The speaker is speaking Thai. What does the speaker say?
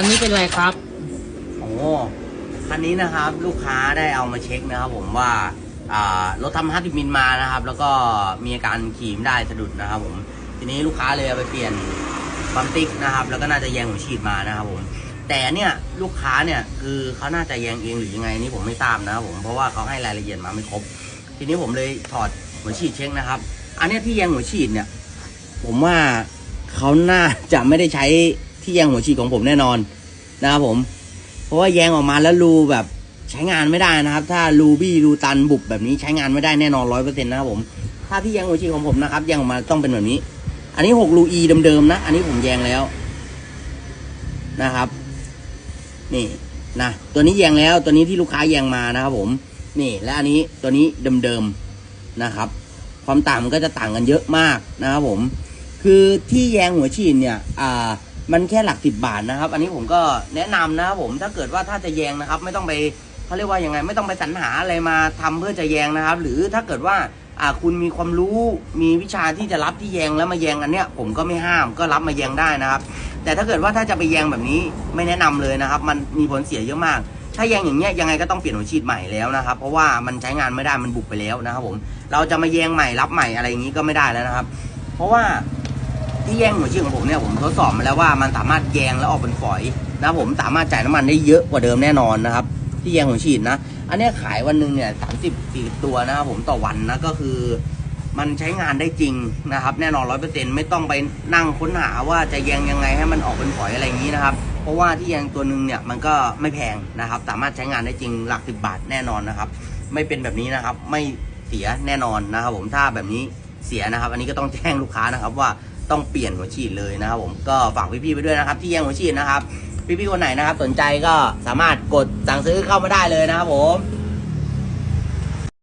อันนี้เป็นอะไรครับโอ้คันนี้นะครับลูกค้าได้เอามาเช็คนะครับผมว่ารถทำฮัตติมินมานะครับ แล้วก็มีอาการขี่ไม่ได้สะดุดนะครับ ผมทีนี้ลูกค้าเลยเอาไปเปลี่ยนปั๊มติ๊กนะครับ แล้วก็น่าจะแยงหัวฉีดมานะครับผมแต่เนี่ยลูกค้าเนี่ยคือเขาน่าจะแยงเองหรือยังไงนี่ผมไม่ทราบนะครับผมเพราะว่าเขาให้รายละเอียดมาไม่ครบ ทีนี้ผมเลยถอดหัวฉีดเช็คนะครับ อันนี้ที่แยงหัวฉีดเนี่ย ผมว่าเขาน่าจะไม่ได้ใช้ ที่แยงหัวฉีดของผมแน่นอนนะครับผม เพราะว่าแยงออกมาแล้วรูแบบใช้งานไม่ได้นะครับ ถ้ารูบี้รูตันบุบแบบนี้ใช้งานไม่ได้แน่นอนร้อยเปอร์เซ็นต์นะครับผมถ้าที่แยงหัวฉีดของผมนะครับแยงออกมาต้องเป็นแบบนี้ อันนี้หกรูอีเดิมๆนะ อันนี้ผมแยงแล้วนะครับ นี่นะตัวนี้แยงแล้วตัวนี้ที่ลูกค้าแยงมานะครับผม นี่และอันนี้ตัวนี้เดิมๆนะครับ ความต่างมันก็จะต่างกันเยอะมากนะครับผม คือที่แยงหัวฉีดเนี่ย อ่า มันแค่หลักสิบบาทนะครับ อันนี้ผมก็แนะนำนะครับผมถ้าเกิดว่าถ้าจะแยงนะครับ ไม่ต้องไปเขาเรียกว่ายังไง ไม่ต้องไปสรรหาอะไรมาทำเพื่อจะแยงนะครับ หรือถ้าเกิดว่าอ่าคุณมีความรู้มีวิชาที่จะรับที่แยงแล้วมาแยงอันเนี้ยผมก็ไม่ห้ามก็รับมาแยงได้นะครับ แต่ถ้าเกิดว่าถ้าจะไปแยงแบบนี้ไม่แนะนำเลยนะครับ มันมีผลเสียเยอะมาก ถ้าแยงอย่างเงี้ยยังไงก็ต้องเปลี่ยนหัวฉีดใหม่แล้วนะครับ เพราะว่ามันใช้งานไม่ได้มันบุกไปแล้วนะครับผมเราจะมาแยงใหม่รับใหม่อะไรอย่างงี้ก็ไม่ได้แล้วนะครับ เพราะว่า ที่แยงหัวฉีดของผมเนี่ยผมทดสอบมาแล้วว่ามันสามารถแยงแล้วออกเป็นฝอยนะผมสามารถจ่ายน้ำมันได้เยอะกว่าเดิมแน่นอนนะครับ ที่แยงหัวฉีดนะ อันเนี้ยขายวันหนึ่งเนี่ยสามสิบสี่ตัวนะครับผมต่อวันนะก็คือ มันใช้งานได้จริงนะครับ แน่นอนร้อยเปอร์เซ็นไม่ต้องไปนั่งค้นหาว่าจะแยงยังไงให้มันออกเป็นฝอยอะไรอย่างนี้นะครับ เพราะว่าที่แยงตัวหนึ่งเนี่ยมันก็ไม่แพงนะครับ สามารถใช้งานได้จริงหลักสิบบาทแน่นอนนะครับ ไม่เป็นแบบนี้นะครับไม่เสียแน่นอนนะครับ ผมถ้าแบบนี้เสียนะครับ อันนี้ก็ต้องแจ้งลูกค้านะครับว่า ต้องเปลี่ยนหัวฉีดเลยนะครับผมก็ฝากพี่ๆไปด้วยนะครับ ที่แยงหัวฉีดนะครับ พี่ๆคนไหนนะครับ สนใจก็สามารถกดสั่งซื้อเข้ามาได้เลยนะครับผม